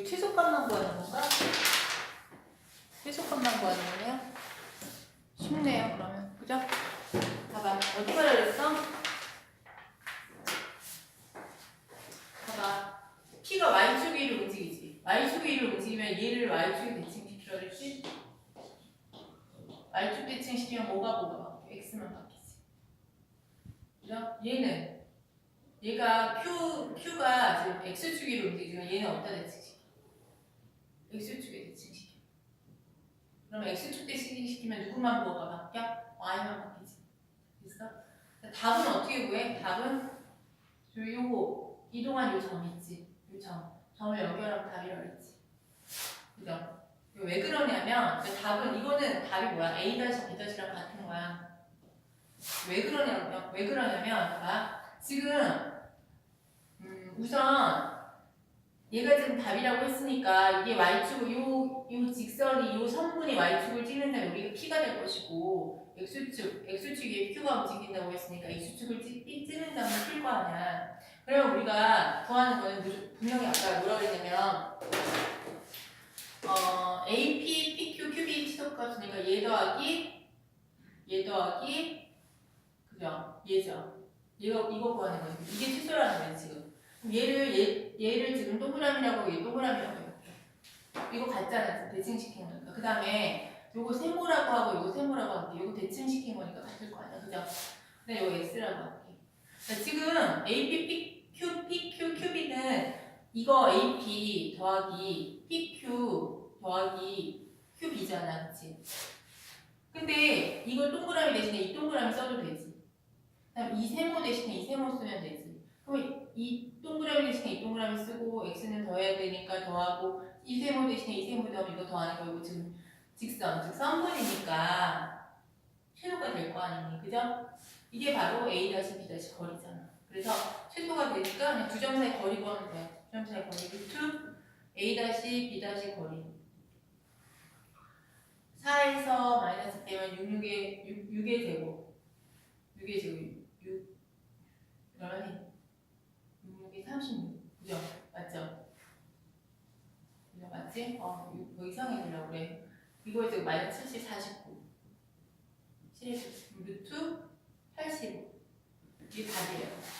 이거 최소값만 구하는 건가? 최소값만 구하는 거네요? 쉽네요 그러면 그죠? 봐봐 어디 가라 그랬어? 봐봐 P가 Y축 E를 움직이지 Y축 E를 움직이면 얘를 Y축에 대칭시키라 그랬지? Y축 대칭시키면 뭐가 뭐가 바뀌어? X만 바뀌지 그죠? 얘는 얘가 Q, Q가 지금 X축으로 움직이지만 얘는 어디다 대칭시키지? X축에 대칭시켜. 그럼 x축 대칭시키면 누구만 부호가 바뀌어? y만 바뀌지. 됐어? 답은 어떻게 구해? 답은 저 요거 이동한 요 점 있지. 요 점. 점을 연결하면 답이라고 했지. 그죠? 왜 그러냐면 그 답은 이거는 답이 뭐야? A 다시 B 다시랑 같은 거야. 왜 그러냐면 왜 그러냐면 봐 지금 음, 우선 얘가 지금 답이라고 했으니까 이게 y축 요, 요 직선이 요 선분이 y축을 찍는다면 여기가 p가 될 것이고 x축 x축이 q가 움직인다고 했으니까 x축을 찍, 찍는다면 p일 거 아니야. 그러면 우리가 구하는 거는 분명히 아까 뭐라 그랬냐면 어, AP, PQ, QB 치석값이니까 얘 더하기 얘 더하기 그죠? 얘죠. 얘가 이거 구하는 거지. 이게 최소라는 거야 지금. 얘를 얘 얘를 지금 동그라미라고 얘 동그라미라고. 이거 같잖아. 대칭시킨 거니까. 그 다음에 요거 세모라고 하고 요거 세모라고 할게. 요거 대칭시킨 거니까 같을 거 아니야. 그죠? 근데 요거 x라고 할게. 자, 지금 AP, PQ, PQ, QB는 이거 AP 더하기 PQ 더하기 QB잖아, 그치? 근데 이걸 동그라미 대신에 이 동그라미 써도 되지. 그다음 이 세모 대신에 이 세모 쓰면 되지. 그럼 이 동그라미 대신에 이 동그라미 쓰고 x는 더해야 되니까 더하고 이 세모 대신에 이 세모 더하면 이거 더하는 거고 지금 직선, 즉 쌍분이니까 최소가 될 거 아니니, 그죠? 이게 바로 a 다시 b 다시 거리잖아. 그래서 최소가 되니까 두 점 사이 거리 구하면 돼. 두 점 사이 거리 루트 a 다시 b 다시 거리. 4에서 마이너스 빼면 6, 6의 6, 6의 제곱. 6의 제곱 6 그러면 6, 6이 36. 그죠? 맞죠? 그죠? 맞지? 어, 6, 뭐 이상해 되려고 그래. 이거에 지금 마이너스 70, 49. 7 루트 85. 이게 답이에요.